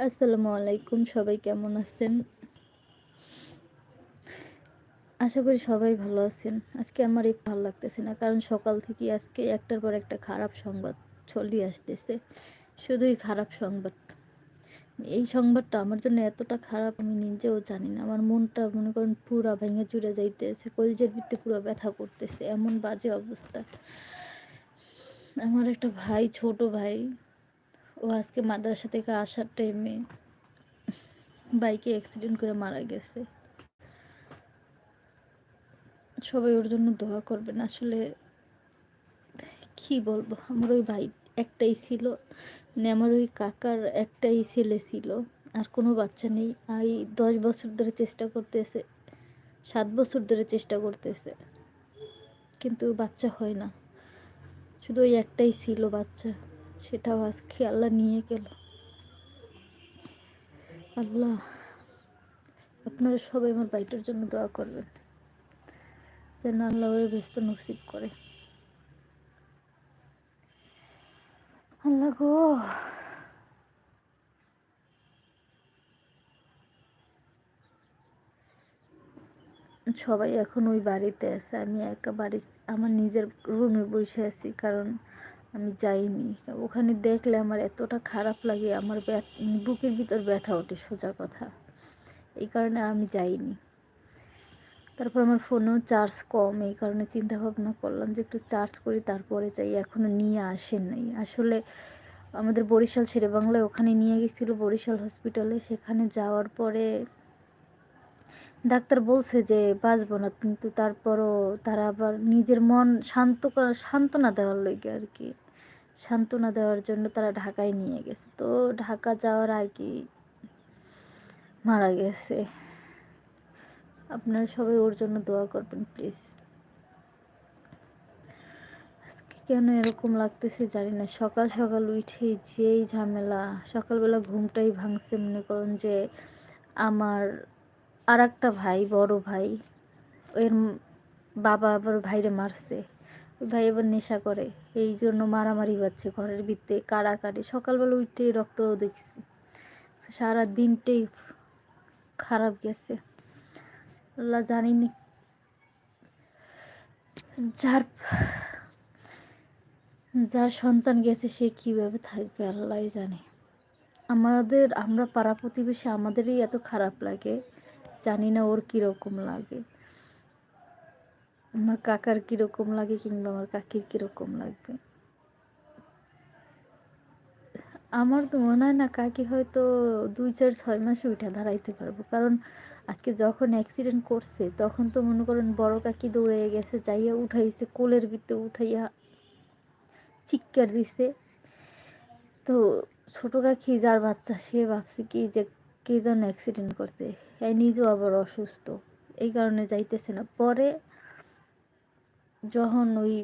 আসসালামু আলাইকুম, সবাই কেমন আছেন? আশা করি সবাই ভালো আছেন। আজকে আমার একটু ভালো লাগতেছে না, কারণ সকাল থেকে আজকে একটার পর একটা খারাপ সংবাদ চলিয়ে আসতেছে। শুধুই খারাপ সংবাদ। এই সংবাদটা আমার জন্য এতটা খারাপ আমি নিজেও জানি না। আমার মনটা মনে করেন পুরা ভেঙে চুরে যাইতেছে, কলজের ভিত্তি পুরো ব্যথা করতেছে, এমন বাজে অবস্থা। আমার একটা ভাই, ছোট ভাই ও আজকে মাদ্রাসা থেকে আসার টাইমে বাইকে অ্যাক্সিডেন্ট করে মারা গেছে। সবাই ওর জন্য দোয়া করবেন। আসলে কি বলব? আমার ওই ভাই একটাই ছিল মানে আমার ওই কাকার একটাই ছেলে ছিল। আর কোনো বাচ্চা নেই। এই দশ বছর ধরে চেষ্টা করতেছে, সাত বছর ধরে চেষ্টা করতেছে। কিন্তু বাচ্চা হয় না। শুধু ওই একটাই ছিল বাচ্চা। সেটাও আজকে আল্লাহ নিয়ে গেল। আল্লাহ, আপনারা সবাই আমার বাড়িটার জন্য দোয়া করবেন। যেন আল্লাহ ওরে ব্যস্ত নসিব করে। আল্লাহ গো। সবাই এখন ওই বাড়িতে আছে। আমি একা বাড়ি, আমার নিজের রুমে বসে আছি। কারণ আমি যাইনি। ওখানে দেখলে আমার এতটা খারাপ লাগে, আমার বুকের ভিতর ব্যথা ওঠে সোজা কথা। এই কারণে আমি যাইনি। তারপর আমার ফোনেও চার্জ কম, এই কারণে চিন্তা ভাবনা করলাম যে একটু চার্জ করি, তারপরে যাই। এখনও নিয়ে আসেন নাই। আসলে আমাদের বরিশাল শেরে বাংলায় ওখানে নিয়ে গেছিল বরিশাল হসপিটালে। সেখানে যাওয়ার পরে ডাক্তার বলছে যে বাঁচবো না, কিন্তু তারপরও তারা আবার নিজের মন শান্ত সান্ত্বনা দেওয়ার লইগে আর কি। সান্ত্বনা দেওয়ার জন্য তারা ঢাকায় নিয়ে গেছে। তো ঢাকা যাওয়ার আগে মারা গেছে। আপনারা সবাই ওর জন্য দোয়া করবেন, প্লিজ। আজকে কেন এরকম লাগতেছে জানি না। সকাল সকাল উঠে যেই ঝামেলা, সকালবেলা ঘুমটাই ভাঙছে, মনে করুন যে আমার আর একটা ভাই, বড় ভাই, এর বাবা আবার ভাইরে মারছে। ভাই এবার নেশা করে। এই জন্য মারামারি পাচ্ছে ঘরের ভিতরে, কাড়াকাড়ি। সকালবেলা উঠতেই রক্ত দেখছি। সারা দিনটাই খারাপ গেছে। আল্লাহ জানিনি। যার যার সন্তান গেছে সে কীভাবে থাকবে আল্লাহ জানে। আমাদের, আমরা পাড়া প্রতিবেশী, আমাদেরই এত খারাপ লাগে। জানি না ওর কীরকম লাগে। আমার কাকার কীরকম লাগে কিংবা আমার কাকির কীরকম লাগবে আমার তো মনে হয় না কাকি হয়তো দুই চার ছয় মাসে উঠে দাঁড়াইতে পারব। কারণ আজকে যখন অ্যাক্সিডেন্ট করছে, তখন তো মনে করেন বড় কাকি দৌড়ে গেছে, যাইয়া উঠাইছে, কোলের ভিতরে উঠাইয়া চিৎকার দিছে। তো ছোটো কাকি যার বাচ্চা, সে ভাবছে কি যে কে যেন অ্যাক্সিডেন্ট করছে। এই নিজেও আবার অসুস্থ। এই কারণে যাইতেছে না। পরে যখন ওই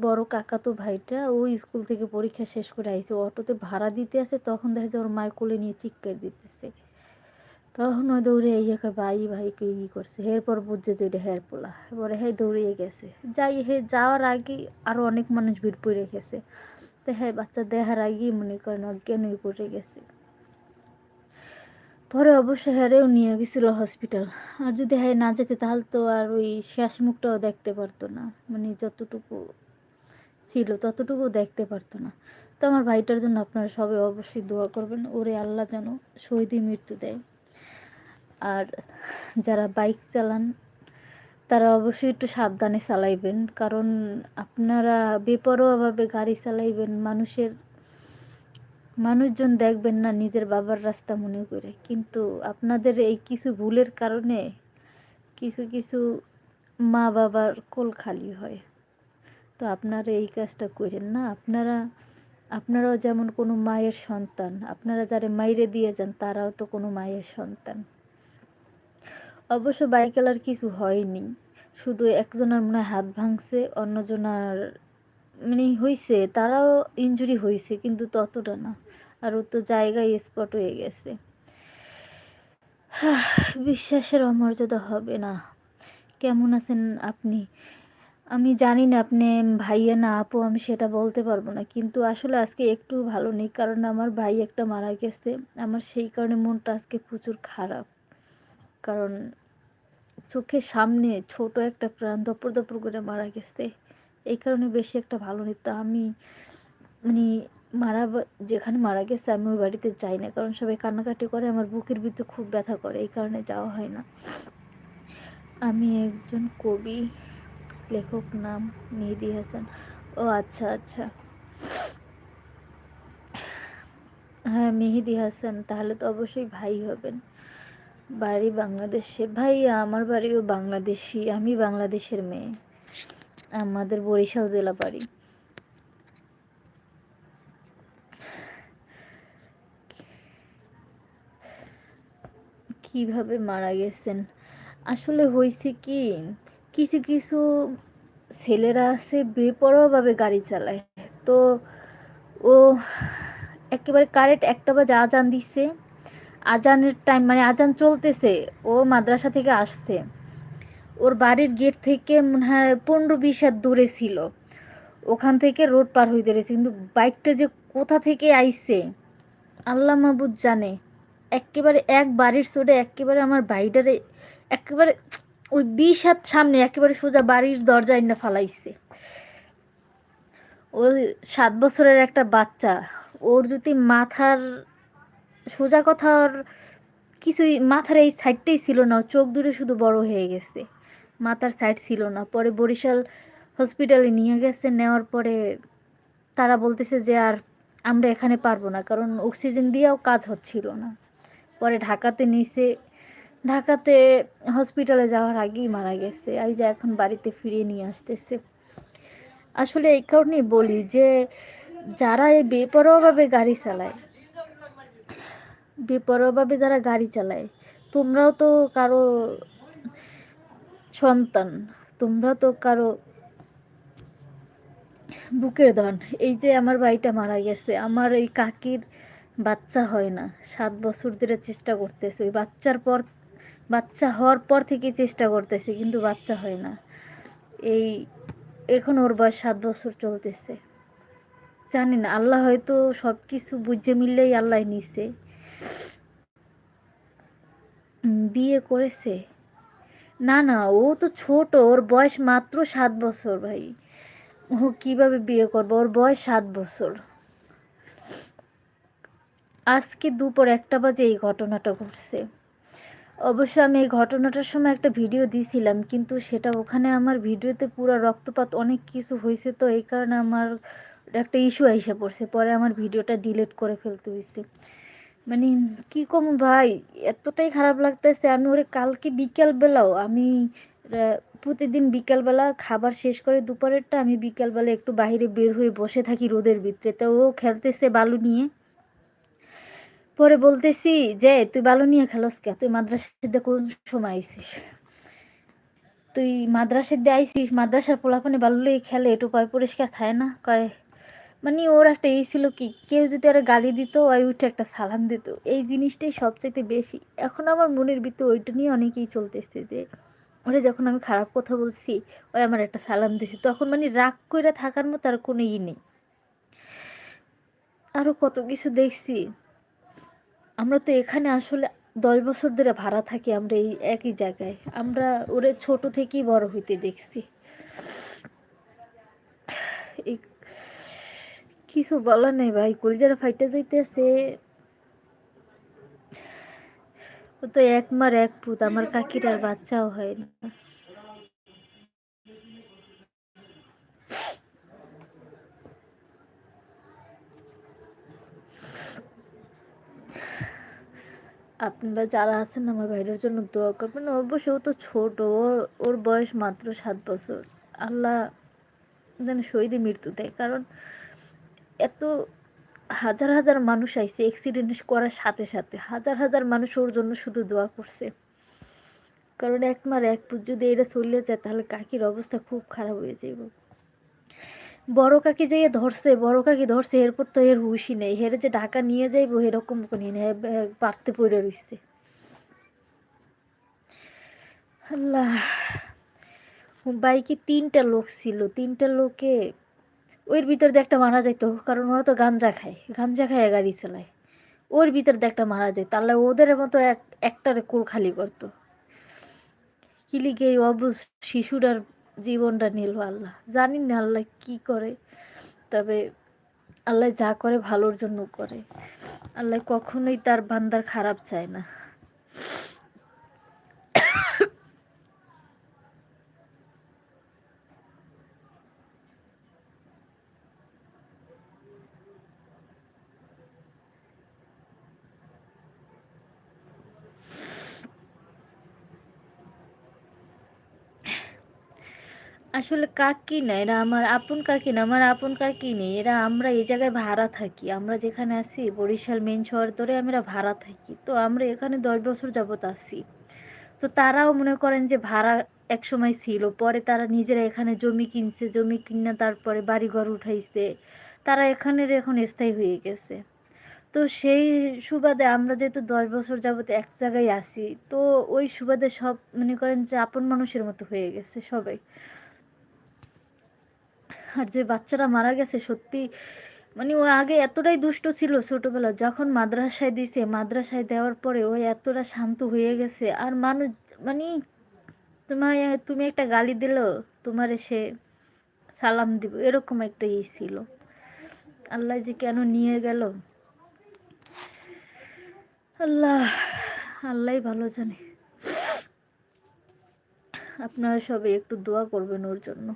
বড় কাকাতো ভাইটা ওই স্কুল থেকে পরীক্ষা শেষ করে আইসে অটোতে ভাড়া দিতে আসে, তখন দেখা যায় ওর মায়ের কোলে নিয়ে চিৎকার দিতেছে। তখন ওই দৌড়ে একা ভাই ভাইকে ই করছে? এরপর বুঝছে যে এটা হের পোলা। এবারে হ্যাঁ দৌড়িয়ে গেছে। যাই, হে যাওয়ার আগে আরও অনেক মানুষ ভিড় পড়ে গেছে। তো হ্যাঁ বাচ্চা দেখার আগেই মনে করেন অজ্ঞান হয়ে পড়ে গেছে। পরে অবশ্য হ্যারেও নিয়ে গেছিল হসপিটাল আর যদি হ্যাঁ না যেতে, তাহলে তো আর ওই শেষ মুখটাও দেখতে পারতো না। মানে যতটুকু ছিল ততটুকু দেখতে পারতো না। তো আমার ভাইটার জন্য আপনারা সবাই অবশ্যই দোয়া করবেন। ওরে আল্লাহ যেন শহীদই মৃত্যু দেয়। আর যারা বাইক চালান, তারা অবশ্যই একটু সাবধানে চালাইবেন। কারণ আপনারা বেপরোয়াভাবে গাড়ি চালাইবেন, মানুষের মানুষজন দেখবেন না নিজের বাবার রাস্তা মনে করে। কিন্তু আপনাদের এই কিছু ভুলের কারণে কিছু কিছু মা বাবার কোল খালি হয়। তো আপনারা এই কাজটা করেন না। আপনারা, আপনারাও যেমন কোনো মায়ের সন্তান, আপনারা যারা মাইরে দিয়ে যান, তারাও তো কোনো মায়ের সন্তান। অবশ্য বাইকেলার কিছু হয়নি। শুধু একজনের মনে হাত ভাঙছে, অন্যজনার মানে হয়েছে তারাও ইঞ্জুরি হয়েছে কিন্তু ততটা না। আর ও তো জায়গায় স্পট হয়ে গেছে। বিশ্বাসের অমর্যাদা হবে না। কেমন আছেন আপনি? আমি জানি না আপনি ভাইয়া না আপু, আমি সেটা বলতে পারব না। কিন্তু আসলে আজকে একটু ভালো নেই, কারণ আমার ভাই একটা মারা গেছে। আমার সেই কারণে মনটা আজকে প্রচুর খারাপ। কারণ চোখের সামনে ছোট একটা প্রাণ দপর দপর করে মারা গেছে। এই কারণে বেশি একটা ভালো নেই। তা আমি মানে মারা যেখানে মারা গেছে আমি ওই বাড়িতে যাই না। কারণ সবাই কান্নাকাটি করে, আমার বুকের ভিতরে খুব ব্যথা করে, এই কারণে যাওয়া হয় না। আমি একজন কবি, লেখক নাম মেহেদি হাসান। ও আচ্ছা আচ্ছা। হ্যাঁ মেহেদি হাসান, তাহলে তো অবশ্যই ভাই হবেন। বাড়ি বাংলাদেশে, ভাই, আমার বাড়িও বাংলাদেশি, আমি বাংলাদেশের মেয়ে। আমাদের বরিশাল জেলা বাড়ি। কীভাবে মারা গেছেন? আসলে হয়েছে কি, কিছু কিছু ছেলেরা আছে বেপরোয়াভাবে গাড়ি চালায়। তো ও একেবারে কারেক্ট একটা বাজে আজান দিচ্ছে আজানের টাইম মানে আজান চলতেছে, ও মাদ্রাসা থেকে আসছে। ওর বাড়ির গেট থেকে মনে হয় পনেরো বিশ হাত দূরে ছিল। ওখান থেকে রোড পার হইতে রয়েছে কিন্তু বাইকটা যে কোথা থেকে আইছে, আল্লাহ মাহবুদ জানে। একেবারে এক বাড়ির সোডে একেবারে আমার বাইডারে একেবারে ওই বিশ হাত সামনে একেবারে সোজা বাড়ির দরজায় না ফালাইছে। ওই সাত বছরের একটা বাচ্চা, ওর যদি মাথার সোজা কথা ওর কিছুই মাথার এই সাইডটাই ছিল না, চোখ দূরে শুধু বড় হয়ে গেছে, মাথার সাইড ছিল না। পরে বরিশাল হসপিটালে নিয়ে গেছে, নেওয়ার পরে তারা বলতেছে যে আর আমরা এখানে পারব না, কারণ অক্সিজেন দিয়েও কাজ হচ্ছিল না। পরে ঢাকাতে নিছে। ঢাকাতে হসপিটালে যাওয়ার আগেই মারা গেছে। এই যে এখন বাড়িতে ফিরিয়ে নিয়ে আসতেছে। আসলে এই কারণেই বলি যে, যারা এই বেপরোয়াভাবে গাড়ি চালায়, বেপরোয়াভাবে যারা গাড়ি চালায়, তোমরাও তো কারও সন্তান, তোমরা তো কারও বুকের ধন। এই যে আমার ভাইটা মারা গেছে, আমার এই কাকির বাচ্চা হয় না। সাত বছর ধরে চেষ্টা করতেছে। ওই বাচ্চার পর, বাচ্চা হওয়ার পর থেকে চেষ্টা করতেছে, কিন্তু বাচ্চা হয় না। এই, এখন ওর বয়স সাত বছর চলতেছে। জানি না, আল্লাহ হয়তো সব কিছু বুঝে মিললেই আল্লাহ নিছে। বিয়ে করেছে? না না, ও তো ছোট, ওর বয়স মাত্র সাত বছর ভাই। ও কীভাবে বিয়ে করব? ওর বয়স সাত বছর। আজকে দুপুর একটা বাজে এই ঘটনাটা ঘটছে। অবশ্য আমি এই ঘটনাটার সময় একটা ভিডিও দিয়েছিলাম কিন্তু সেটা ওখানে আমার ভিডিওতে পুরো রক্তপাত অনেক কিছু হয়েছে, তো এই কারণে আমার একটা ইস্যু এসে পড়ছে। পরে আমার ভিডিওটা ডিলিট করে ফেলতে হয়েছে মানে কি কম ভাই, এতটাই খারাপ লাগতেছে। আমি ওরে কালকে বিকেলবেলাও আমি প্রতিদিন বিকেলবেলা খাবার শেষ করে দুপুরেরটা আমি বিকেলবেলা একটু বাইরে বের হয়ে বসে থাকি রোদের ভিতরে। তো ও খেলতেছে বালু নিয়ে। পরে বলতেছি যে, তুই বালু নিয়ে খেলোস কে? তুই মাদ্রাসার দিয়ে কোন সময় আইসিস? তুই মাদ্রাসার দিয়ে আইসিস, মাদ্রাসার পোলাপানে বালু লিয়ে খেলে একটু কয় পরিষ্কার খায় না? কয়? মানে ওর একটা এই ছিল কি, কেউ যদি আর গালি দিত, ওই উঠে একটা সালাম দিত। এই জিনিসটাই সবচাইতে বেশি। এখন আমার মনের ভিতরে ওইটা নিয়ে অনেকেই চলতেছে যে, ওরে যখন আমি খারাপ কথা বলছি, ওই আমার একটা সালাম দিছে। তখন মানে রাগ করে থাকার মতো আর কোনো ই নেই। আরও কত কিছু দেখছি। আমরা তো এখানে আসলে দশ বছর ধরে ভাড়া থাকি আমরা এই একই জায়গায়। আমরা ওরে ছোট থেকেই বড় হইতে দেখছি। কিছু বলার নেই ভাই, কলিজারা ফাইটে যাইতেছে। ও তো এক মার এক পুত, আমার কাকির আর বাচ্চাও হয় না। আপনারা যারা আছেন আমার ভাইয়ের জন্য দোয়া করবেন। অবশ্য ও তো ছোট ওর বয়স মাত্র সাত বছর। আল্লাহ যেন শহীদে মৃত্যু দেয়। কারণ এত হাজার হাজার মানুষ আইছে অ্যাক্সিডেন্ট করার সাথে সাথে। হাজার হাজার মানুষ ওর জন্য শুধু দোয়া করছে। কারণ এক পুত যদি এটা চলে যায়, তাহলে কাকির অবস্থা খুব খারাপ হয়ে যাইব। বড় কাকি যেয়ে ধরছে, বড় কাকি ধরছে, এরপর তো এর হুশই নেই। হেরে যে ঢাকা নিয়ে যাইব, এরকম নেই পারতে পড়ে রইছে। আল্লাহ, বাইকে তিনটা লোক ছিল, তিনটা লোকে ওর ভিতর দিয়ে একটা মারা যেত কারণ ওরা তো গাঞ্জা খায় গাঞ্জা খায় গাড়ি চালায়। ওর ভিতর দিয়ে একটা মারা যায় তাহলে ওদের মতো এক, একটারে কোল খালি করতো। কিলিকে এই অবুজ শিশুটার জীবনটা নিল আল্লাহ। জানি না আল্লাহ কি করে, তবে আল্লাহ যা করে ভালোর জন্য করে। আল্লাহ কখনোই তার বান্দার খারাপ চায় না। আসলে কাকি না, এরা আমার আপন কাকি না, আমার আপন কাকি নেই। এরা আমরা এই জায়গায় ভাড়া থাকি। আমরা যেখানে আছি, বরিশাল মেন শহর ধরে আমরা ভাড়া থাকি। তো আমরা এখানে দশ বছর যাবত আছি। তো তারাও মনে করেন যে ভাড়া এক সময় ছিল, পরে তারা নিজেরা এখানে জমি কিনছে, জমি কিনে তারপরে বাড়ি ঘর উঠাইছে। তারা এখানের এখন স্থায়ী হয়ে গেছে। তো সেই সুবাদে আমরা যেহেতু দশ বছর যাবত এক জায়গায় আসি তো ওই সুবাদে সব মনে করেন যে আপন মানুষের মতো হয়ে গেছে সবাই। আর যে বাচ্চারা মারা গেছে সত্যি মানে ও আগে এতটাই দুষ্ট ছিল ছোটবেলা যখন মাদ্রাসায় দিছে, মাদ্রাসায় দেওয়ার পরে ও এতটা শান্ত হয়ে গেছে। আর মানুষ মানে তোমার তুমি একটা গালি দিল, তোমার সে সালাম দিব, এরকম একটা ই ছিল। আল্লাহ যে কেন নিয়ে গেল? আল্লাহ আল্লাহ ভালো জানে। আপনারা সবাই একটু দোয়া করবেন ওর জন্য।